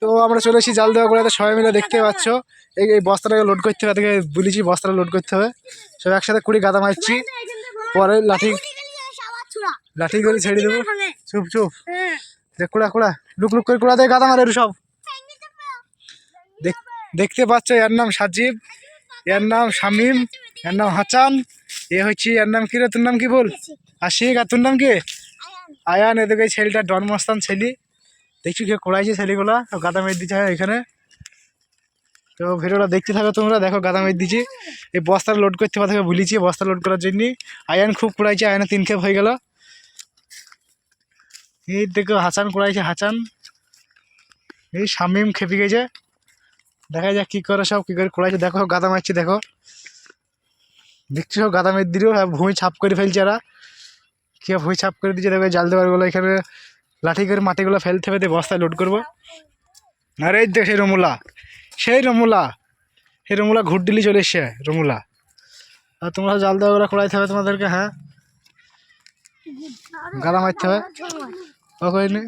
তো আমরা চলে এসেছি জাল দেওয়া করে সবাই মিলে দেখতে পাচ্ছ। এই এই বস্তাটাকে লোড করতে হবে। তাদেরকে বলেছি বস্তাটা লোড করতে হবে। সব একসাথে কুড়ি গাদা মারছি। পরে লাঠি লাঠি করে ছেড়ে দেবো। চুপ চুপ। দেখ কুড়া কুড়া। লুক লুক করে কুড়া দেয় গাদা মারে সব। দেখ- দেখতে পাচ্ছ, এর নাম সাজিব, এর নাম শামিম, এর নাম হাচান এ হচ্ছে, এর নাম কি রে? তোর নাম কি বল? আশিক, আর তোর নাম কি? আয়ান, এদিকে ছেলেটা ডনমস্তান ছেলে। দেখছি কে কোড়াইছে ছেলেগুলা গাদা মেরে দিচ্ছে এখানে। তো ভিডিওটা দেখতে থাকো তোমরা, দেখো গাদা মেরে দিচ্ছি। এই বস্তা লোড করতে পারতে ভুলিছি বস্তা লোড করার জন্য। আয়ান খুব কুড়াইছে আয়ানে তিন খেপ হয়ে গেল। এই দেখো হাসান কুড়াইছে হাসান। এই শামিম খেপে গেছে। দেখা যাক কী করে সব, কী করে কুড়াইছে দেখো, গাদা মারছে, দেখো। দেখছি সব গাদা মেরে দিলেও ভূমি ছাপ করে ফেলছে এরা। কি ভুঁই ছাপ করে দিচ্ছে, দেখো, জাল দেওয়ার এখানে। লাঠি করে মাটিগুলো ফেলতে ফেলতে বস্তায় লোড করব। আর এই দেখ সেই রমুলা সেই রমুলা সেই রমুলা ঘুট দিলি চলে এসছে, রমুলা। আর তোমরা জাল দেওয়া দেওয়াগুলো খোলাইতে হবে তোমাদেরকে হ্যাঁ? গালা মারতে হবে। ও করিনি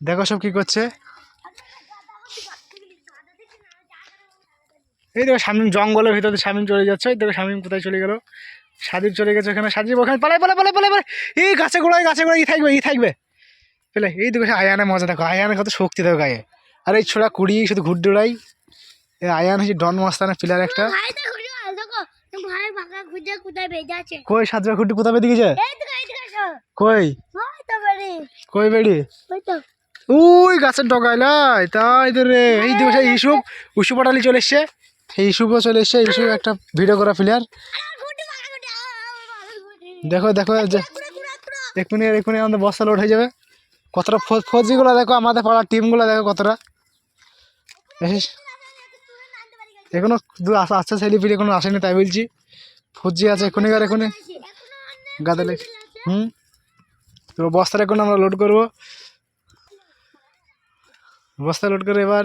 দেখো সব কি করছে। এই দেখো শামিম জঙ্গলের ভিতরে শামিম চলে যাচ্ছে, এই দেখো শামিম কোথায় চলে গেল। সাজিব চলে গেছে ওখানে সাজিব ওখানে। পালাই পালাই পালাই পালাই পালাই। এই গাছে গোড়ায় গাছে গোড়ায় ই থাকবে ই থাকবে। পেলে এই দেখো আয়ানে মজা দেখো আয়ানে কত শক্তি দেখো গায়ে। আর এই ছোড়া কুড়ি শুধু ঘুর এই আয়ান হচ্ছে ডন মস্তানের পিলার একটা। কই সাজবা খুঁটি কোথায় বেঁধে গেছে? কই? কই বেড়ি ওই গাছের ডগাইলাই তাই তো রে। এই দেখো ইসুপ উসু পাটালি চলে এসছে। ইসুপও চলে এসছে ইসুপ একটা ভিডিও করা প্লেয়ার। দেখো দেখো এক্ষুনি এক্ষুনি আমাদের বস্তা লোড হয়ে যাবে। কতটা ফৌজিগুলো দেখো আমাদের পাড়ার টিমগুলো দেখো কতটা। এখনও দু আসছে ছেলেপিলি এখনও আসেনি তাই বলছি। ফৌজি আছে এক্ষুনি আর এক্ষুনি গাদালে হুম? তো বস্তাটা এখন আমরা লোড করব। বস্তা লোড করে এবার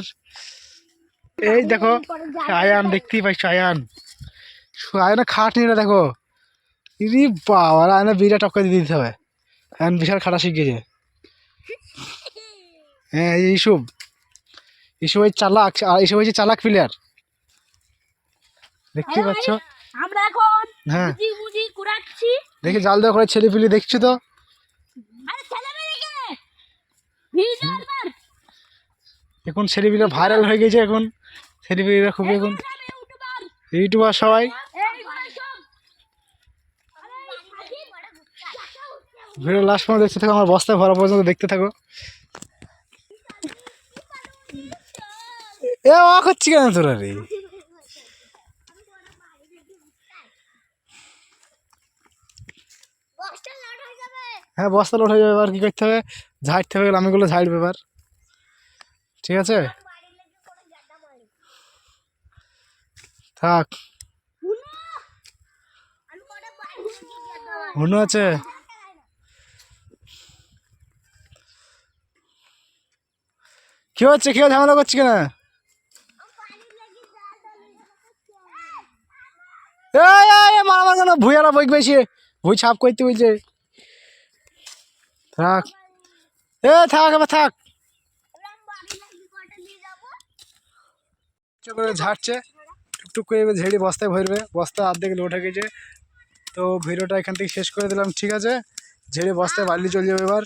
এই দেখো আয়ান দেখতেই পাইছো আয়ান। শু- আয়ানে খাট নিয়ে দেখো। ইরি বাবা আয়না বিরা টক্কা দিয়ে দিতে হবে। আয়ন বিশাল খাটা শিখেছে হ্যাঁ এই ইসুব ইসুব ওই চালাক আর ইসুব হচ্ছে চালাক প্লেয়ার দেখতেই পাচ্ছ? আমরা এখন হ্যাঁ। দেখি জাল দেওয়া করে ছেলে পিলি দেখছ তো। এখন ছেলে পিলে ভাইরাল হয়ে গেছে এখন। ছেলে পিলিরা খুবই এখন ইউটিউবার। ইউটিউবার সবাই এই ভাই সব ভিডিও লাস্ট পর্যন্ত দেখতে থাকো আমার বস্তায় ভরা পর্যন্ত দেখতে থাকো। এ অ করছি কেন তোরা রে? হয়ে বস্তা লোড হয়ে যাবে এবার কী করতে হবে? ঝাড়তে হবে আমিগুলো ঝাড়বে এবার। ঠিক আছে? থাক। হুনু আছে। কি হচ্ছে? কেউ ঝামেলা করছি কেন? মারামার কেন ভুইয়ারা বই বেশি। ভুই ছাপ করতে বলছে থাক। এ, থাক, এবার থাক। করে ঝাড়ছে। টুকটুক করে এবার ঝেড়ে বস্তায় ভরবে। বস্তা অর্ধেক লোড হয়ে গেছে। তো ভিডিওটা এখান থেকে শেষ করে দিলাম। ঠিক আছে? ঝেড়ে বস্তায় বাড়ি চলে যাবে এবার।